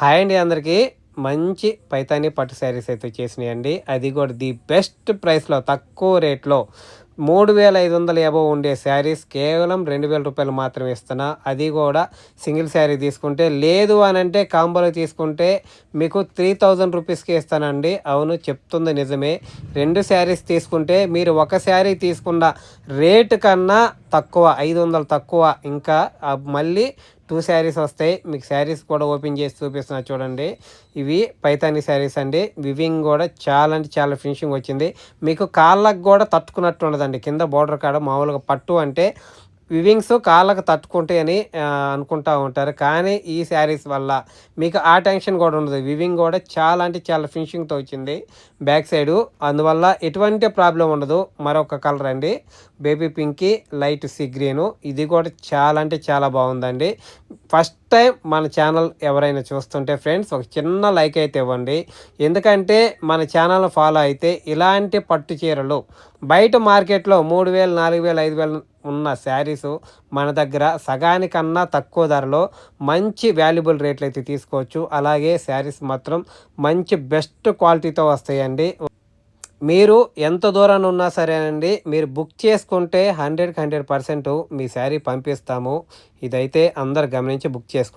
Hi అండి అందరికీ. మంచి పైతాని పట్టు శారీస్ అయితే చేసినాయండి. అది కూడా ది బెస్ట్ ప్రైస్లో తక్కువ రేట్లో. మూడు వేల ఐదు వందల యాభై ఉండే శారీస్ కేవలం రెండు వేల రూపాయలు మాత్రమే ఇస్తున్నా. అది కూడా సింగిల్ శారీ తీసుకుంటే లేదు అని అంటే కాంబోలో తీసుకుంటే మీకు త్రీ థౌజండ్ రూపీస్కి ఇస్తానండి. అవును చెప్తుంది నిజమే. రెండు శారీస్ తీసుకుంటే మీరు ఒక శారీ తీసుకున్న రేటు కన్నా తక్కువ ఐదు వందలు తక్కువ. ఇంకా మళ్ళీ టూ శారీస్ వస్తాయి. మీకు శారీస్ కూడా ఓపెన్ చేసి చూపిస్తున్నా చూడండి. ఇవి పైతాని శారీస్ అండి. వివింగ్ కూడా చాలా అంటే చాలా ఫినిషింగ్ వచ్చింది. మీకు కాళ్ళకు కూడా తట్టుకున్నట్టు ఉండదండి. కింద బార్డర్ కాడ మామూలుగా పట్టు అంటే వివింగ్స్ కాళ్ళకు తట్టుకుంటాయని అని అనుకుంటా ఉంటారు. కానీ ఈ శారీస్ వల్ల మీకు ఆ టెన్షన్ కూడా ఉండదు. వివింగ్ కూడా చాలా అంటే చాలా ఫినిషింగ్తో వచ్చింది బ్యాక్ సైడు. అందువల్ల ఎటువంటి ప్రాబ్లం ఉండదు. మరొక కలర్ అండి. బేబీ పింక్కి లైట్ సి గ్రీను. ఇది కూడా చాలా అంటే చాలా బాగుందండి. ఫస్ట్ టైం మన ఛానల్ ఎవరైనా చూస్తుంటే ఫ్రెండ్స్ ఒక చిన్న లైక్ అయితే ఇవ్వండి. ఎందుకంటే మన ఛానల్ ఫాలో అయితే ఇలాంటి పట్టు చీరలు బయట మార్కెట్లో మూడు వేలు నాలుగు వేలు ఐదు వేలు ఉన్న శారీస్ మన దగ్గర సగానికన్నా తక్కువ ధరలో మంచి వాల్యుబుల్ రేట్లు అయితే తీసుకోవచ్చు. అలాగే శారీస్ మాత్రం మంచి బెస్ట్ క్వాలిటీతో వస్తాయండి. మీరు ఎంత దూరాన ఉన్నా సరేనండి. మీరు బుక్ చేసుకుంటే హండ్రెడ్కి హండ్రెడ్ పర్సెంట్ మీ శారీ పంపిస్తాము. ఇదైతే అందరు గమనించి బుక్ చేసుకో